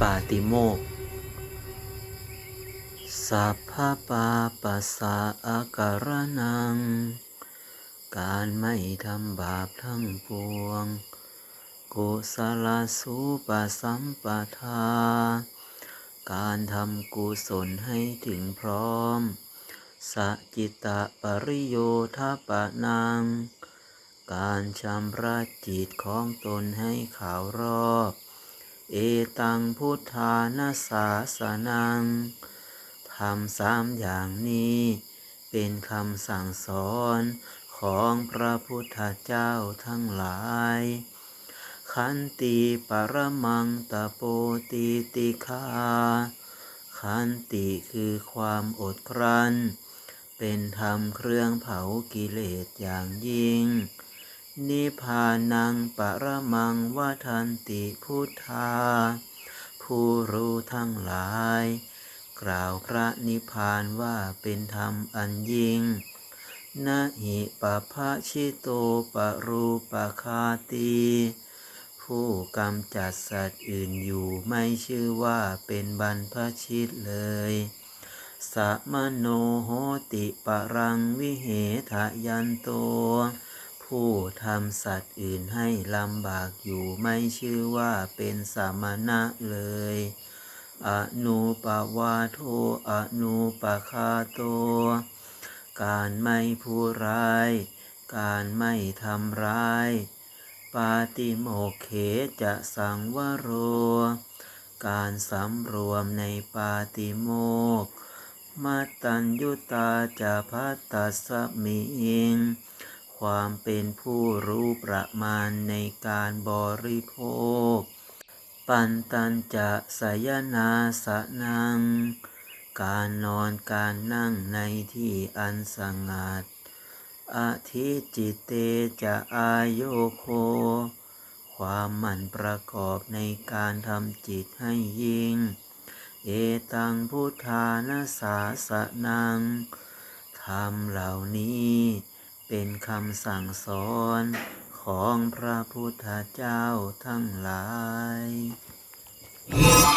ปาติโมกสัพพะปาปัสสะอาการนัง การไม่ทำบาปทั้งปวง กุศลสูปสัมปทา การทำกุศลให้ถึงพร้อมสจิตตปริโยทปะนัง การชำระจิตของตนให้ขาวรอบ เอตังพุทธานาสาสนังทำสามอย่างนี้ เป็นคำสั่งสอนของพระพุทธเจ้าทั้งหลาย ขันติปรมังตะโปติติคาขันติคือความอดกลั้น เป็นธรรมเครื่องเผากิเลสอย่างยิ่ง นิพพานังปรมังวาทันติพุทธา ผู้รู้ทั้งหลาย กล่าวพระนิพพานว่าเป็นธรรมอันยิ่งนะหิปภะชิโตปะรูปะคาตีผู้กำจัดสัตว์อื่นอยู่ไม่ชื่อว่าเป็นบรรพชิตเลยสัมโนโหติปรังวิเหทะยันโต ผู้ทำสัตว์อื่นให้ลำบากอยู่ไม่ชื่อว่าเป็นสามณะเลย อนุปวาโทอนุปคาโต การไม่ผู้ร้าย การไม่ทำร้าย ปาติโมเขจะสังวโร การสำรวมในปาติโมกมาตัญยุตาจะพัตตัสมิง ความเป็นผู้รู้ประมาณในการบริโภค ปันตันจะสยนาสนัง การนอนการนั่งในที่อันสงัดอาทิจิตเตจะอายโยโค ความหมั่นประกอบในการทำจิตให้ยิ่ง เอตังพุทธานาสาสนังธรรมเหล่านี้ เป็นคำสั่งสอนของพระพุทธเจ้าทั้งหลาย